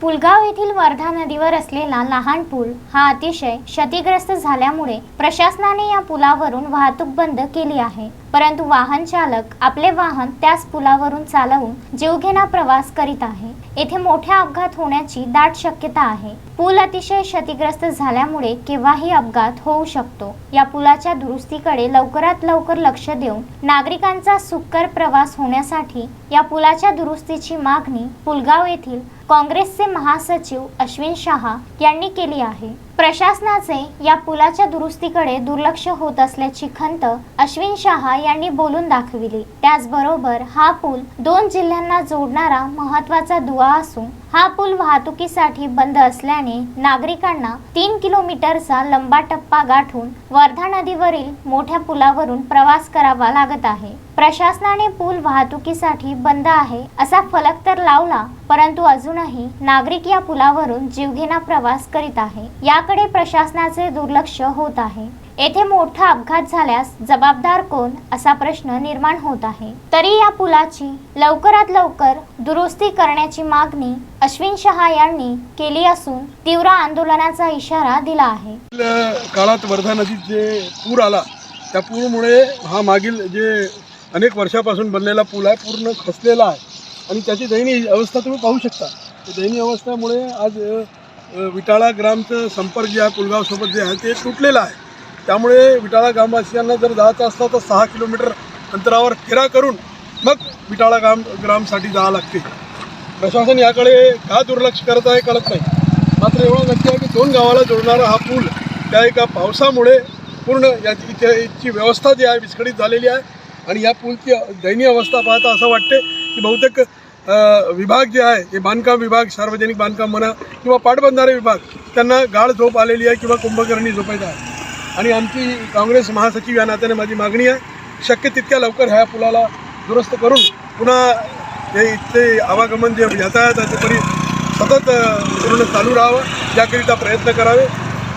पुलगाव येथील वर्धा नदीवर असलेला लहान पूल हा अतिशय क्षतिग्रस्त झाल्यामुळे प्रशासनाने या पुलावरून वाहतूक बंद केली आहे. परंतु वाहन चालक आपले वाहन त्याच पुलावरून चालवून जीवघेणा प्रवास करीत आहे. येथे मोठ्या अपघात होण्याची दाट शक्यता आहे. पूल अतिशय क्षतिग्रस्त झाल्यामुळे केव्हाही अपघात होऊ शकतो. या पुलाच्या दुरुस्तीकडे लवकरात लवकर लक्ष देऊन नागरिकांचा सुकर प्रवास होण्यासाठी या पुलाच्या दुरुस्तीची मागणी पुलगाव येथील काँग्रेसचे महासचिव अश्विन शहा यांनी केली आहे. प्रशासनाचे या पुलाच्या दुरुस्तीकडे दुर्लक्ष होत असल्याची खंत अश्विन शहा यांनी बोलून दाखविली. त्याचबरोबर हा पूल दोन जिल्ह्यांना जोडणारा महत्त्वाचा दुवा असून हा पूल वाहतुकीसाठी बंद असल्याने नागरिकांना तीन किलोमीटरचा लंबा टप्पा गाठून वर्धा नदीवरील मोठ्या पुलावरून प्रवास करावा लागत आहे. प्रशासनाने पूल वाहतुकीसाठी बंद आहे असा फलक तर लावला परंतु अजूनही नागरिक या पुलावरून जीवघेणा प्रवास करीत आहे. या याकडे प्रशासनाचे दुर्लक्ष होत आहे. येथे मोठा अपघात झाल्यास जबाबदार कोण असा प्रश्न निर्माण होत आहे. तरी या पुलाची लवकरात लवकर दुरुस्ती करण्याची मागणी अश्विन शहा यांनी केली असून तीव्र आंदोलनाचा इशारा दिला आहे. काळात वर्धा नदीत जे पूर आला त्या पूरमुळे हा मागील जे अनेक वर्षापासून बनलेला पूल आहे पूर्ण खसलेला आहे. आणि त्याची दैनीय अवस्था तुम्ही पाहू शकता. दैनीय अवस्थेमुळे आज विटाळा ग्रामचं संपर्क जे आहे पुलगावसोबत जे आहे ते तुटलेलं आहे. त्यामुळे विटाळा ग्रामवासियांना जर जायचं असलं तर सहा किलोमीटर अंतरावर फेरा करून मग विटाळा ग्राम ग्रामसाठी जावं लागते. प्रशासन याकडे का दुर्लक्ष करत आहे कळत नाही. मात्र एवढं नक्की आहे की दोन गावाला जोडणारा हा पूल त्या एका पावसामुळे पूर्ण याची इथे व्यवस्था जी आहे विस्कळीत झालेली आहे. आणि या पूलची दयनीय अवस्था पाहता असं वाटते की बहुतेक विभाग जे आहे हे बांधकाम विभाग सार्वजनिक बांधकाम म्हणा किंवा पाटबंधारे विभाग त्यांना गाळ झोप आलेली आहे किंवा कुंभकर्णी झोपायचं आहे. आणि आमची काँग्रेस महासचिव या नात्याने माझी मागणी आहे शक्य तितक्या लवकर ह्या पुलाला दुरुस्त करून पुन्हा हे इथले आवागमन जे यातायात परी सतत पूर्ण चालू राहावं याकरिता प्रयत्न करावे.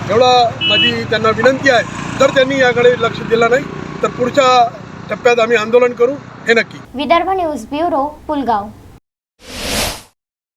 एवढा माझी त्यांना विनंती आहे. जर त्यांनी याकडे लक्ष दिलं नाही तर पुढच्या टप्प्यात आम्ही आंदोलन करू हे नक्की. Vidarbha news bureau Pulgaon.